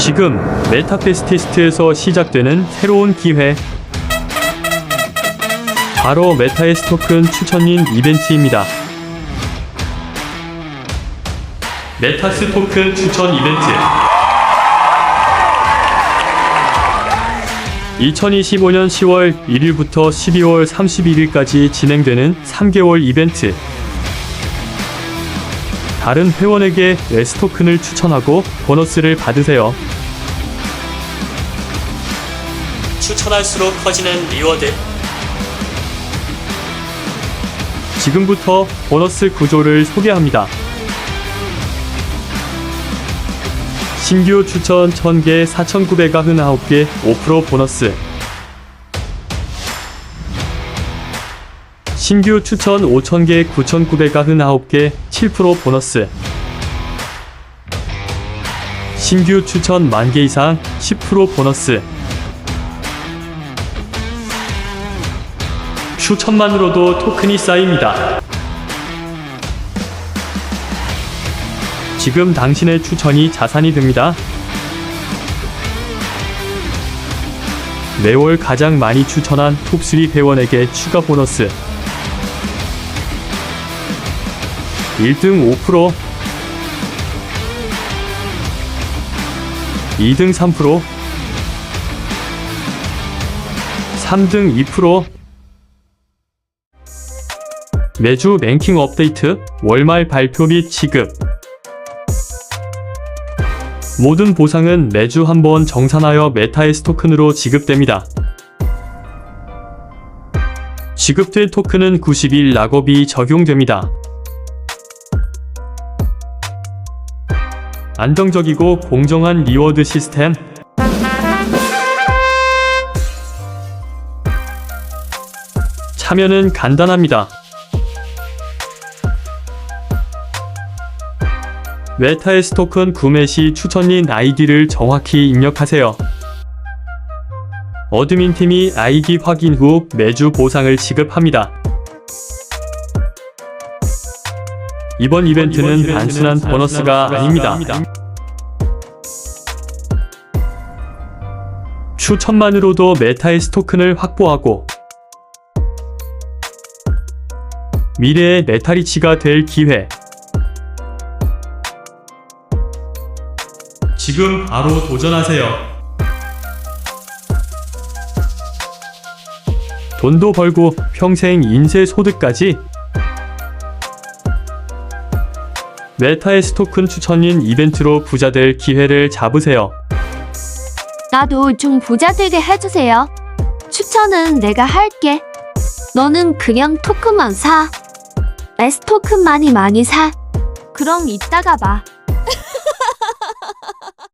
지금 메타페스티스트에서 시작되는 새로운 기회. 바로 메타에스 토큰 추천인 이벤트입니다. 메타스 토큰 추천 이벤트. 2025년 10월 1일부터 12월 31일까지 진행되는 3개월 이벤트. 다른 회원에게 레스 토큰을 추천하고 보너스를 받으세요. 추천할수록 커지는 리워드. 지금부터 보너스 구조를 소개합니다. 신규 추천 1000개 4999개 5% 보너스. 신규 추천 5000개 9999개 7% 보너스. 신규 추천 만개 이상 10% 보너스. 추천만으로도 토큰이 쌓입니다. 지금 당신의 추천이 자산이 됩니다. 매월 가장 많이 추천한 톱3 회원에게 추가 보너스 1등 5% 2등 3% 3등 2% 매주 랭킹 업데이트, 월말 발표 및 지급 모든 보상은 매주 한 번 정산하여 메타에스 토큰으로 지급됩니다. 지급된 토큰은 90일 락업이 적용됩니다. 안정적이고 공정한 리워드 시스템 참여는 간단합니다. 메타에스 토큰 구매 시 추천인 아이디를 정확히 입력하세요. 어드민 팀이 아이디 확인 후 매주 보상을 지급합니다. 이번 이벤트는 단순한 보너스가 아닙니다. 추천만으로도 메타에스 토큰을 확보하고 미래의 메타리치가 될 기회. 지금 바로 도전하세요. 돈도 벌고 평생 인쇄 소득까지 메타에스 토큰 추천인 이벤트로 부자 될 기회를 잡으세요. 나도 좀 부자 되게 해주세요. 추천은 내가 할게. 너는 그냥 토큰만 사. 에스 토큰 많이 많이 사. 그럼 이따가 봐.